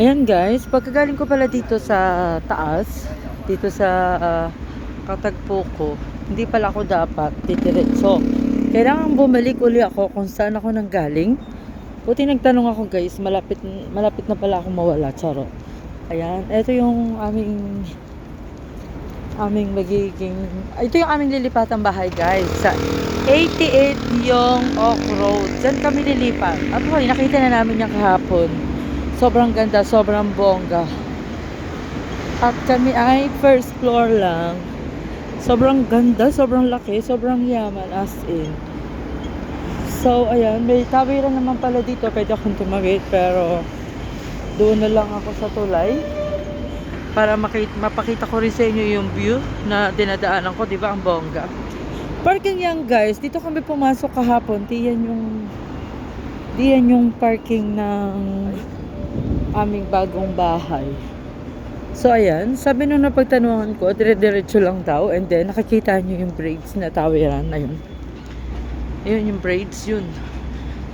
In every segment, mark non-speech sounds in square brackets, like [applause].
Ayan guys, pagkagaling ko pala dito sa taas, dito sa ah, katagpo ko, hindi pala ako dapat titiritso. Kailangan bumalik uli ako kung saan ako nanggaling. Buti nagtanong ako guys, malapit, malapit na pala ako mawala, charot. Ayan, ito yung aming aming magiging ito yung aming lilipatang bahay guys sa 88 yung Oak Road dyan kami lilipat at hoy nakita na namin yung kahapon sobrang ganda sobrang bongga at kami ay first floor lang sobrang ganda sobrang laki sobrang yaman as in so ayan may tawiran naman pala dito pwede akong tumawid pero doon na lang ako sa tulay para makita, mapakita ko rin sa inyo yung view na dinadaanan ko, di ba? Ang bongga. Parking yan, guys. Dito kami pumasok kahapon. Di yan yung di yan yung parking ng aming bagong bahay. So, ayan. Sabi nung napagtanungan ko, dire-diretso lang daw. And then, nakikita nyo yung braids na tawiran na yun. Ayun yung braids, yun.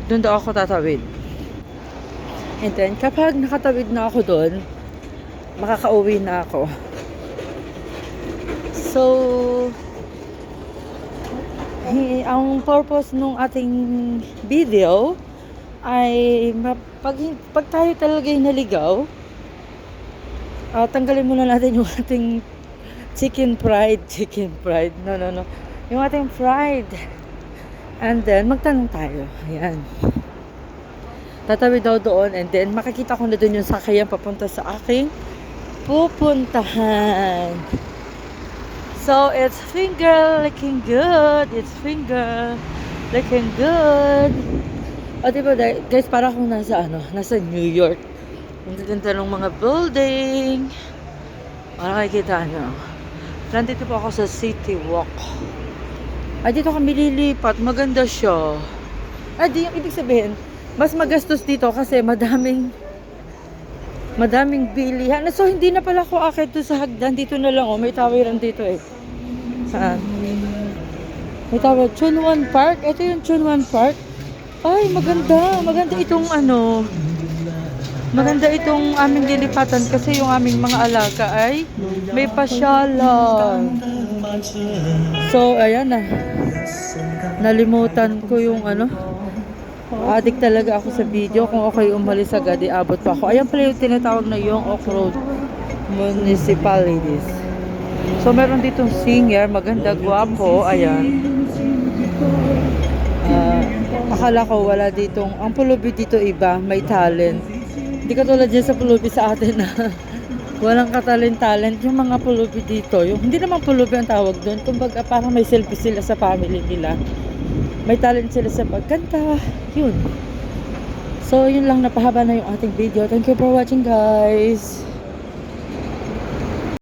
Doon daw ako tatawid. And then, kapag nakatawid na ako doon, makakauwi na ako. So, ang purpose nung ating video ay pag, pag tayo talaga yung naligaw, ah, tanggalin muna natin yung ating chicken fried, chicken fried, no, no, no, yung ating fried. And then, magtanong tayo. Ayan. Tatawid daw doon and then makikita ko na doon yung sakayan papunta sa aking pupuntahan. So, it's finger looking good. It's finger looking good. O, diba, guys, para akong nasa, ano, nasa New York. Ang ganda ng mga building. O, nakikita nyo. Nandito po ako sa City Walk. Ay, dito kami lilipat. Maganda siya. Ay, di, yung ibig sabihin, mas magastos dito kasi madaming madaming bilihan. So, hindi na pala ako akit doon sa hagdan. Dito na lang, oh. May tawiran dito, eh. Saan? May tawag. Chunwan Park. Ito yung Chunwan Park. Ay, maganda. Maganda itong ano. Maganda itong aming lilipatan kasi yung aming mga alaga ay may pasyalan. So, ayan na. Nalimutan ko yung ano. Adik talaga ako sa video. Kung okay umalis agad, abot pa ako. Ayan pala yung tinatawag na yung Oak Road Municipalities. So, meron ditong singer. Maganda, guwapo. Ayan. Akala ko wala ditong... Ang pulubi dito iba. May talent. Hindi katulad dyan sa pulubi sa atin na [laughs] walang katalent-talent. Yung mga pulubi dito. Yung, hindi naman pulubi ang tawag doon. Kumbaga, parang may selfie sila sa family nila may talent sila sa pagkanta. Yun. So, yun lang. Napahaba na yung ating video. Thank you for watching, guys.